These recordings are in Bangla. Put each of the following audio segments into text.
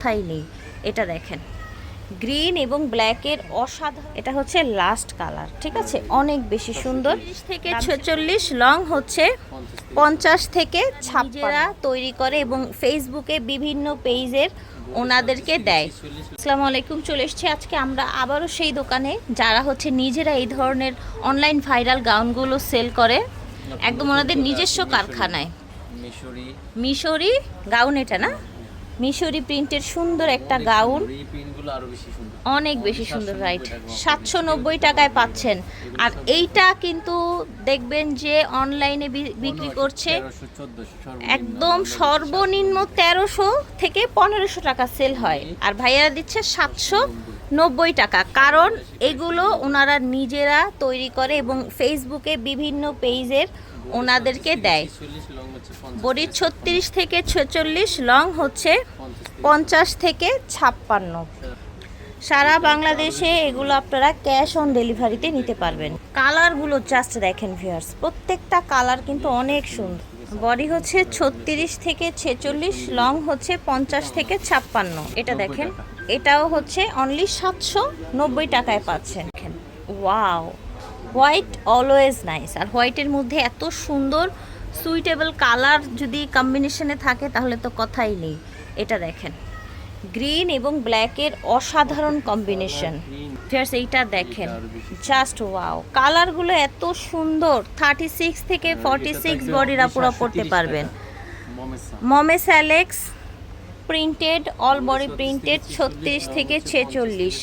কথাই নেই। এটা দেখেন। গ্রিন এবং ব্ল্যাকের অসাধারণ এটা হচ্ছে লাস্ট কালার ঠিক আছে? অনেক বেশি সুন্দর। থেকে ছেচল্লিশ লং হচ্ছে পঞ্চাশ থেকে ছাপ্পারা তৈরি করে এবং ফেসবুকে বিভিন্ন পেজের ওনাদেরকে দেয়। আসসালামু আলাইকুম চলে এসেছি আজকে আমরা আবারও সেই দোকানে যারা হচ্ছে নিজেরা এই ধরনের অনলাইন ভাইরাল গাউনগুলো সেল করে। একদম ওনাদের নিজস্ব কারখানায়। মিশরি। গাউন এটা না? মিশরি প্রিন্টের সুন্দর একটা গাউন। অনেক বেশি সুন্দর 790 রাইট সাতশো নব্বই টাকায় পাচ্ছেন। আর এইটা কিন্তু দেখবেন যে অনলাইনে বিক্রি করছে। একদম সর্বনিম্ন তেরোশো থেকে পনেরোশো টাকা সেল হয়। আর ভাইয়ারা দিচ্ছে সাতশো। নব্বই টাকা। কারণ এগুলো ওনারা নিজেরা তৈরি করে এবং ফেসবুকে বিভিন্ন পেজের ওনাদেরকে দেয়। 40 লং হচ্ছে 50 বডি ছত্রিশ থেকে ছেচল্লিশ, লং হচ্ছে পঞ্চাশ থেকে ছাপ্পান্ন। সারা বাংলাদেশে এগুলো আপনারা ক্যাশ অন ডেলিভারিতে নিতে পারবেন। কালারগুলো জাস্ট দেখেন ভিউয়ার্স, প্রত্যেকটা কালার কিন্তু অনেক সুন্দর। বডি হচ্ছে ছত্রিশ থেকে ছেচল্লিশ, লং হচ্ছে পঞ্চাশ থেকে ছাপ্পান্ন। এটা দেখেন। এটাও হচ্ছে অনলি সাতশো নব্বই টাকায় পাচ্ছেন। দেখেন ওয়াও হোয়াইট অলওয়েজ নাইস আর হোয়াইটের মধ্যে এত সুন্দর সুইটেবল কালার যদি কম্বিনেশনে থাকে তাহলে তো কথাই নেই। এটা দেখেন। গ্রিন এবং ব্ল্যাকের অসাধারণ কম্বিনেশন ফিয়ার্স এইটা দেখেন। জাস্ট ওয়াও কালারগুলো এত সুন্দর। থার্টি সিক্স থেকে ফর্টি সিক্স বডির আপুরা পড়তে পারবেন। মমেস Alex printed all body printed ছত্রিশ থেকে ছেচল্লিশ।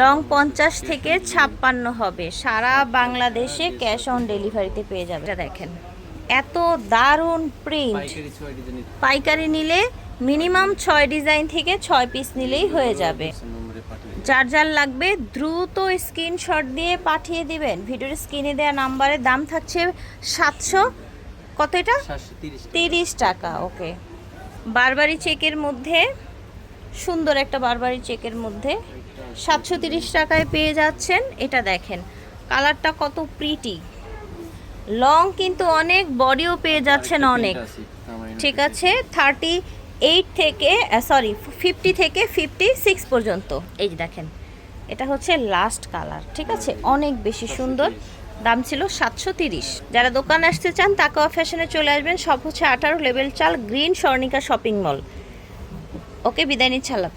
লং পঞ্চাশ থেকে ছাপ্পান্ন হবে। সারা বাংলাদেশে ক্যাশ অন ডেলিভারিতে পেয়ে যাবে। দেখেন। এত দারুণ প্রিন্ট পাইকারি নিলে মিনিমাম ছয় ডিজাইন থেকে ছয় পিস নিলেই হয়ে যাবে। যার যার লাগবে দ্রুত স্ক্রিনশট দিয়ে পাঠিয়ে দিবেন। ভিডিওর স্ক্রিনে দেওয়া নাম্বারের দাম থাকছে সাতশো কত এটা? তিরিশ টাকা। ওকে বারবারি চেকের মধ্যে সুন্দর একটা বারবারি চেকের মধ্যে সাতশো তিরিশ টাকায় পেয়ে যাচ্ছেন। এটা দেখেন কালারটা কত প্রিটি লং কিন্তু অনেক বডিও পেয়ে যাচ্ছেন অনেক। ঠিক আছে থার্টি এইট থেকে সরি ফিফটি থেকে ফিফটি সিক্স পর্যন্ত। এই যে দেখেন এটা হচ্ছে লাস্ট কালার ঠিক আছে? অনেক বেশি সুন্দর। দাম ছিল সাতশো তিরিশ। যারা দোকান আসতে চান তাকাওয়া ফ্যাশনে চলে আসবেন। সব হচ্ছে আঠারো লেভেল চাল green Swarnika shopping mall. Okay, বিদায় নিচ্ছে, আল্লাহ